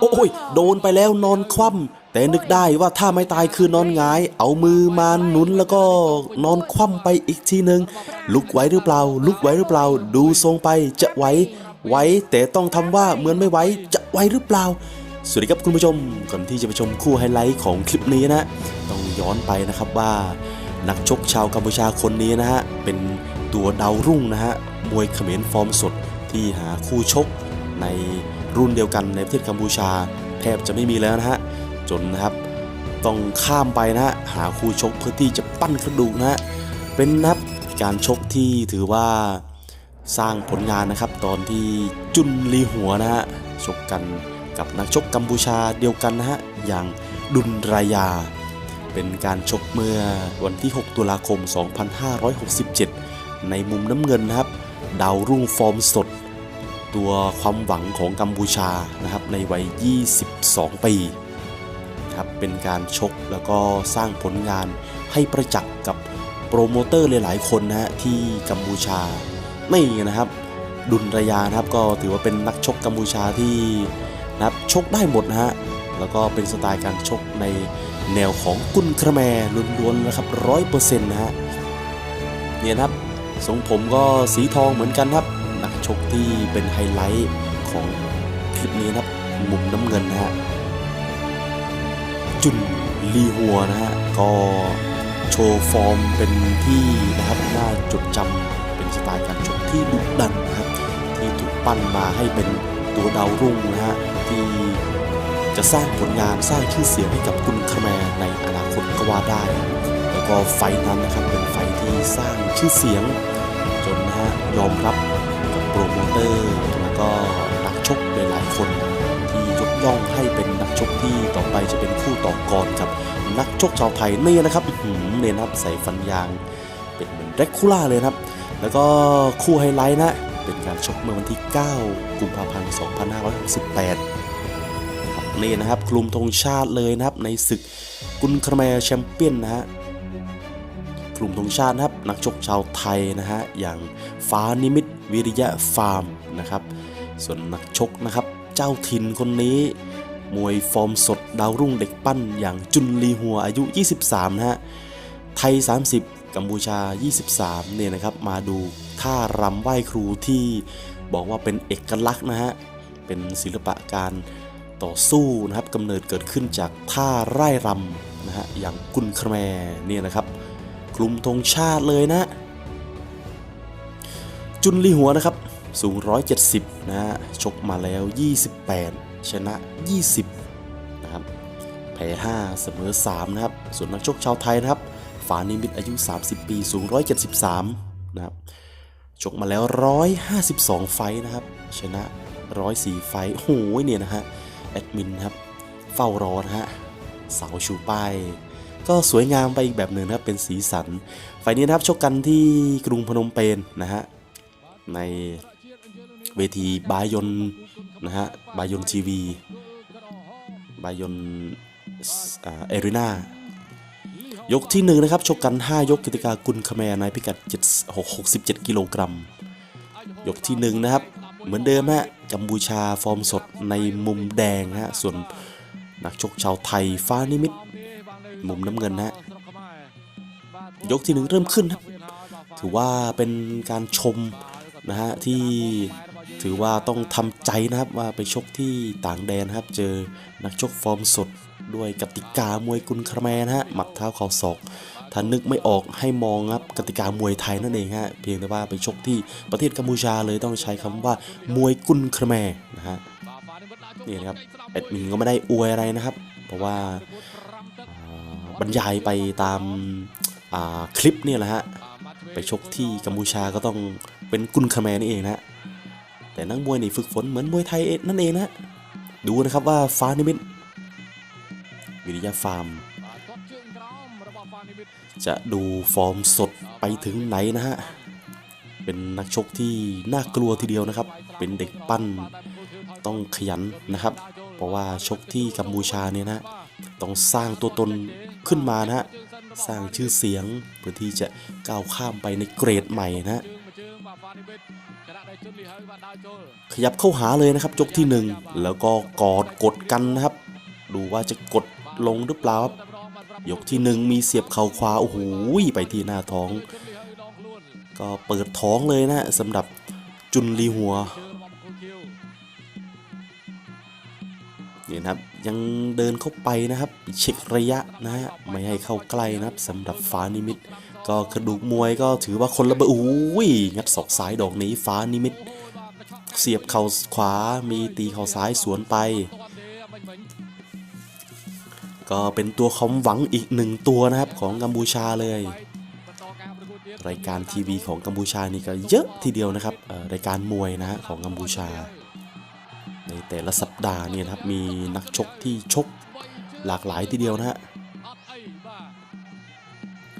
โอ้ยโดนไปแล้วนอนคว่ำแต่นึกได้ว่าถ้าไม่ตายคือนอนงาย เอามือมาหนุนแล้วก็นอนคว่ำไปอีกทีหนึ่งลุกไหวหรือเปล่า ลุกไหวหรือเปล่า ดูทรงไปจะไหวไหวแต่ต้องทำว่าเหมือนไม่ไหวจะไหวหรือเปล่า สวัสดีครับคุณผู้ชมก่อนที่จะไปชมคู่ไฮไลท์ของคลิปนี้นะ ต้องย้อนไปนะครับว่า นักชกชาวกัมพูชาคนนี้นะฮะเป็นตัวดาวรุ่งนะฮะมวยเขมรฟอร์มสดที่หาคู่ชกใน รุ่นเดียวกันในประเทศกัมพูชา แทบจะไม่มีแล้วนะฮะ จนนะครับ ต้องข้ามไปนะฮะ หาคู่ชกเพื่อที่จะปั้นกระดูกนะฮะ เป็นนับการชกที่ถือว่าสร้างผลงานนะครับ ตอนที่จุนลีหัวนะฮะ ชกกันกับนักชกกัมพูชาเดียวกันนะฮะ อย่างดุนรายา เป็นการชกเมื่อวันที่ 6 ตุลาคม 2567 ในมุมน้ำเงินนะครับ ดาวรุ่งฟอร์มสด ตัวความหวังของกัมพูชานะครับในวัย 22 ปีครับเป็นการชกแล้วก็สร้างผลงานให้ประจักษ์กับโปรโมเตอร์หลายๆคนนะฮะที่กัมพูชาไม่นะครับ ดุลระยานะครับก็ถือว่าเป็นนักชกกัมพูชาที่นะครับชกได้หมดนะฮะแล้วก็เป็นสไตล์การชกในแนวของกุนครแมล้วนๆนะครับร้อยเปอร์เซ็นต์นะฮะเนี่ยนะครับทรงผมก็สีทองเหมือนกันครับ ชกที่เป็นไฮไลท์ของคลิปนี้นะครับมุมน้ำเงินนะฮะจุนลีหัวนะฮะก็โชว์ฟอร์มเป็นที่นะครับน่าจดจำเป็นสไตล์การชกที่ดุดันนะครับที่ถูกปั้นมาให้เป็นตัวดาวรุ่งนะฮะที่จะสร้างผลงานสร้างชื่อเสียงให้กับคุณคแมร์ในอนาคตก็ว่าได้ แล้วก็ไฟนั้นนะครับเป็นไฟที่สร้างชื่อเสียง จนนะฮะยอมรับ รโมเตอร์ แล้วก็นักชกหลายๆคน ที่ยกย่องให้เป็นนักชกที่ต่อไปจะเป็นคู่ต่อกรกับนักชกชาวไทยนี่นะครับหือเนี่ยนะครับใส่ฟันยาง เป็นเหมือนแรกคูล่าเลยครับ แล้วก็คู่ไฮไลท์นะ เป็นการชกเมื่อวันที่ 9 กุมภาพันธ์ 2568นี่นะครับคลุมธงชาติเลยนะครับในศึกกุนคาแมแชมเปี้ยนนะฮะ กลุ่มธงชาตินะครับ นักชกชาวไทยนะฮะอย่างฟ้านิมิตวิริยะฟาร์มนะครับ ส่วนนักชกนะครับ เจ้าถิ่นคนนี้มวยฟอร์มสดดาวรุ่งเด็กปั้นอย่างจุนลีหัวอายุ 23 นะฮะ ไทย 30 กัมพูชา 23 เนี่ยนะครับ มาดูท่ารำไหว้ครูที่บอกว่าเป็นเอกลักษณ์นะฮะ เป็นศิลปะการต่อสู้นะครับกำเนิดเกิดขึ้นจากท่าไร่รำนะฮะอย่างกุนคแมเนี่ยนะครับ กลุ่มธงชาติเลยนะ จุนลีหัวนะครับ สูง 170 นะฮะชกมาแล้ว 28 ชนะ 20 นะครับ แพ้ 5 เสมอ 3 นะครับ ส่วนนักชกชาวไทยนะครับ ฝานิมิตอายุ 30 ปี สูง 173 นะครับ ชกมาแล้ว 152 ไฟนะครับ ชนะ 104 ไฟ โอ้โหเนี่ยนะฮะ แอดมินครับ เฝ้ารอนะฮะ เสาชูป้าย ก็สวยงามไปอีกแบบหนึ่งนะครับเป็นสีสันไฟนี้นะครับชกกันที่กรุงพนมเปญนะฮะในเวทีบายนนะฮะบายนทีวีบายนเอรินายกที่หนึ่งนะครับชกกัน 5 ยกกิติกากุลคแมร์ในพิกัด7 67 กิโลกรัม ยกที่หนึ่งนะครับ เหมือนเดิมฮะกัมพูชาฟอร์มสดในมุมแดงฮะส่วนนักชกชาวไทยฟ้านิมิต มุมน้ำเงินนะฮะยกที่หนึ่งเริ่มขึ้นครับ ถือว่าเป็นการชมนะฮะที่ถือว่าต้องทำใจนะครับว่าไปชกที่ต่างแดนครับ เจอนักชกฟอร์มสดด้วยกติกามวยกุนคาแมนะฮะหมัดเท้าเข่าศอกถ้านึกไม่ออกให้มองครับกติกามวยไทยนั่นเองฮะเพียงแต่ว่าไปชกที่ประเทศกัมพูชาเลยต้องใช้คำว่ามวยกุนคาแมนะฮะนี่นะครับแอดมินก็ไม่ได้อวยอะไรนะครับ เพราะว่า บรรยายไปตามาคลิปเนี่ยแหละฮะ ไปชกที่กัมพูชาก็ต้องเป็นกุนคาแมนี่เองนะ แต่นักมวยนี่ฝึกฝนเหมือนมวยไทยเองนั่นเองนะดูนะครับว่าฟ้านิมิตวิริยะฟาร์ม จะดูฟอร์มสดไปถึงไหนนะฮะ เป็นนักชกที่น่ากลัวทีเดียวนะครับ เป็นเด็กปั้นต้องขยันนะครับ เพราะว่าชกที่กัมพูชาเนี่ยนะ ต้องสร้างตัวตน ขึ้นมานะฮะสร้างชื่อเสียงเพื่อที่จะก้าวข้ามไปในเกรดใหม่นะขยับเข้าหาเลยนะครับยกที่หนึ่งแล้วก็กอดกดกันนะครับ ดูว่าจะกดลงหรือเปล่าครับยกที่หนึ่งมีเสียบเข่าขวาโอ้โหไปที่หน้าท้อง ก็เปิดท้องเลยนะสำหรับจุนลีหัว นะครับ ยังเดินเข้าไปนะครับ เช็คระยะนะฮะไม่ให้เข้าใกล้นะครับสำหรับฟ้านิมิต ก็กระดูกมวยก็ถือว่าคนละเบอร์โอ้ยงัดศอกซ้ายดอกนี้ฟ้านิมิต เสียบเข่าขวามีตีเข่าซ้ายสวนไป ก็เป็นตัวความหวังอีกหนึ่งตัวนะครับของกัมพูชาเลยรายการทีวีของกัมพูชานี่ก็เยอะทีเดียวนะครับรายการมวยนะฮะของกัมพูชา ในแต่ละสัปดาห์เนี่ยนะครับมีนักชกที่ชกหลากหลายทีเดียวนะฮะ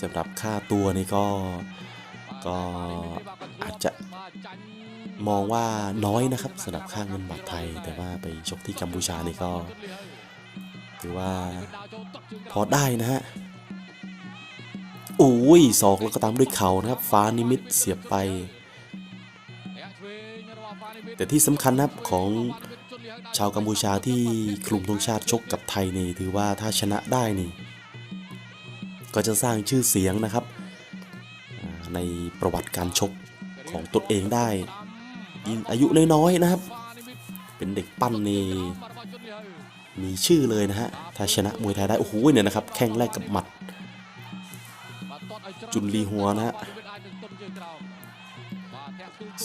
สำหรับค่าตัวนี่ก็ก็อาจจะมองว่าน้อยนะครับสำหรับค่าเงินบาทไทย แต่ว่าไปชกที่กัมพูชานี่ก็ถือว่าพอได้นะฮะโอ้ยศอกแล้วก็ตามด้วยเข่านะครับ ฟ้านิมิตเสียบไป แต่ที่สำคัญนะครับของ ชาวกัมพูชาที่คลุมธงชาติชกกับไทยนี่ถือว่าถ้าชนะได้นี่ก็จะสร้างชื่อเสียงนะครับ ในประวัติการชกของตนเองได้ ยิ่งอายุน้อยๆนะครับ เป็นเด็กปั้นนี่มีชื่อเลยนะฮะ ถ้าชนะมวยไทยได้ โอ้โหเนี่ยนะครับ แข้งแรกกับหมัด จุนลีหัวนะฮะ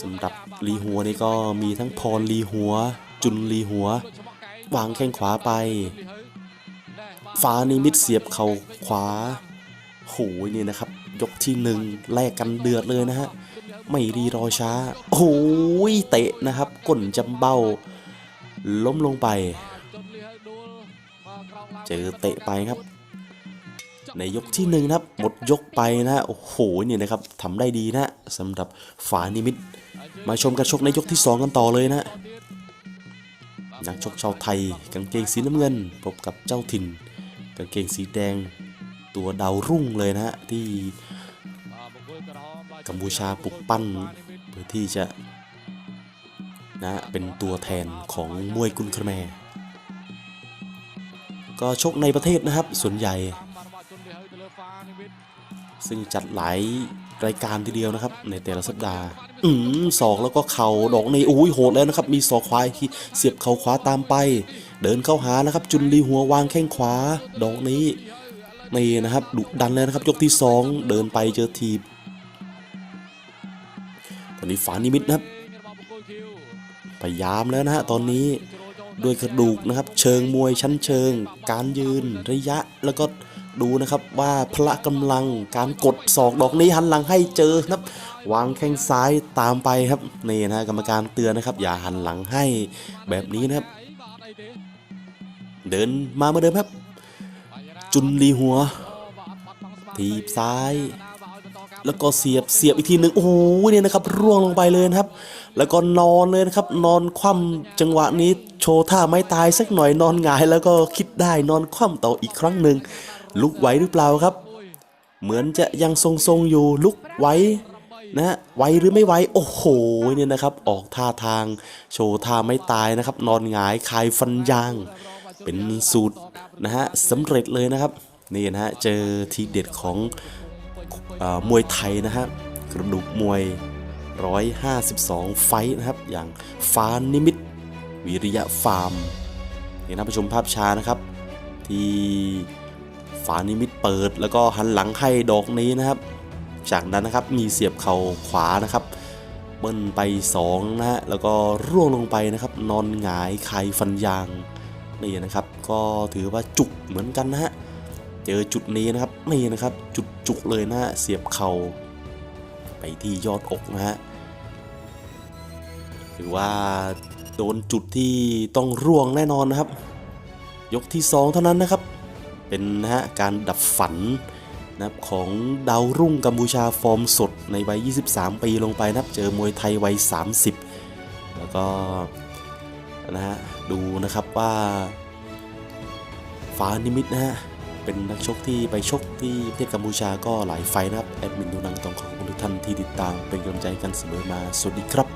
สำหรับลีหัวนี่ก็มีทั้งพรลีหัว จุนลีหัว วางแข้งขวาไป ฟ้านิมิตเสียบเข่าขวาโหยนี่นะครับ ยกที่หนึ่งแลกกันเดือดเลยนะฮะ ไม่รีรอช้าโอ้ยเตะนะครับก้นจำเบ้า ล้มลงไป เจอเตะไปครับ ในยกที่หนึ่งนะครับ หมดยกไปนะโอ้โหเนี่ยนะครับทำได้ดีนะ สำหรับฝานิมิต มาชมการชกในยกที่ 2 กันต่อเลยนะ นักชกชาวไทยกางเกงสีน้ำเงิน พบกับเจ้าถิ่น กางเกงสีแดง ตัวดาวรุ่งเลยนะฮะ ที่กัมพูชาปลุกปั้นเพื่อที่จะนะเป็นตัวแทนของมวยกุนครแมร์ก็ชกในประเทศนะครับ ส่วนใหญ่ ซึ่งจัดหลายรายการทีเดียวนะครับ ในแต่ละสัปดาห์ อืมศอกแล้วก็เข่าดอกในโอ้ยโหดแล้วนะครับ มีศอกขวาที่เสียบเข่าขวาตามไป เดินเข้าหานะครับ จุนลีหัววางแข้งขวา ดอกนี้นี่นะครับดุดันเลยนะครับ ยกที่สองเดินไปเจอทีบตอนนี้ฝานิมิตนะครับพยายามแล้วนะฮะตอนนี้ด้วยกระดูกนะครับ เชิงมวยชั้นเชิง การยืนระยะแล้วก็ ดูนะครับว่าพละกำลังการกดศอกดอกนี้หันหลังให้เจอนะครับ วางแข้งซ้ายตามไปครับนี่นะกรรมการเตือนนะครับ อย่าหันหลังให้แบบนี้นะครับ เดินมาเหมือนเดิมครับ จุนลีหัว ทีบซ้าย แล้วก็เสียบเสียบอีกทีหนึ่งโอ้โหเนี่ยนะครับร่วงลงไปเลยนะครับ แล้วก็นอนเลยนะครับ นอนคว่ำจังหวะนี้โชว์ท่าไม่ตายสักหน่อยนอนหงาย แล้วก็คิดได้นอนคว่ำต่ออีกครั้งหนึ่ง ลุกไหวหรือเปล่าครับ เหมือนจะยังทรงๆอยู่ลุกไหวนะไหวหรือไม่ไหวโอ้โหเนี่ยนะครับ ออกท่าทาง โชว์ท่าไม่ตายนะครับ นอนหงายคายฟันยาง เป็นสูตรนะฮะสำเร็จเลยนะครับนี่นะฮะเจอทีเด็ดของอมวยไทยนะฮะกระดูกมวย 152 ไฟนะครับ อย่างฟ้านิมิต วิริยะฟาร์มนี่นะผู้ชมภาพช้านะครับ ที่ ฝานิมิตเปิด แล้วก็หันหลังให้ดอกนี้นะครับ จากนั้นนะครับมีเสียบเข่าขวานะครับเบิ้ลไป2นะฮะแล้วก็ร่วงลงไปนะครับ นอนหงายคายฟันยางนี่นะครับ ก็ถือว่าจุกเหมือนกันนะฮะเจอจุดนี้นะครับนี่นะครับจุดจุกเลยนะฮะเสียบเข่าไปที่ยอดอกนะฮะถือว่าโดนจุดที่ต้องร่วงแน่นอนนะครับ ยกที่ 2 เท่านั้นนะครับ เป็นนะฮะการดับฝันนะครับของดาวรุ่งกัมพูชาฟอร์มสดในวัย 23 ปีลงไปนะครับเจอมวยไทยวัย 30 แล้วก็นะฮะดูนะครับว่าฟ้านิมิตนะฮะเป็นนักชกที่ไปชกที่ประเทศกัมพูชาก็หลายไฟนะครับแอดมินดูนังตองขอบคุณทุกท่านที่ติดตามเป็นกำลังใจกันเสมอมาสวัสดีครับ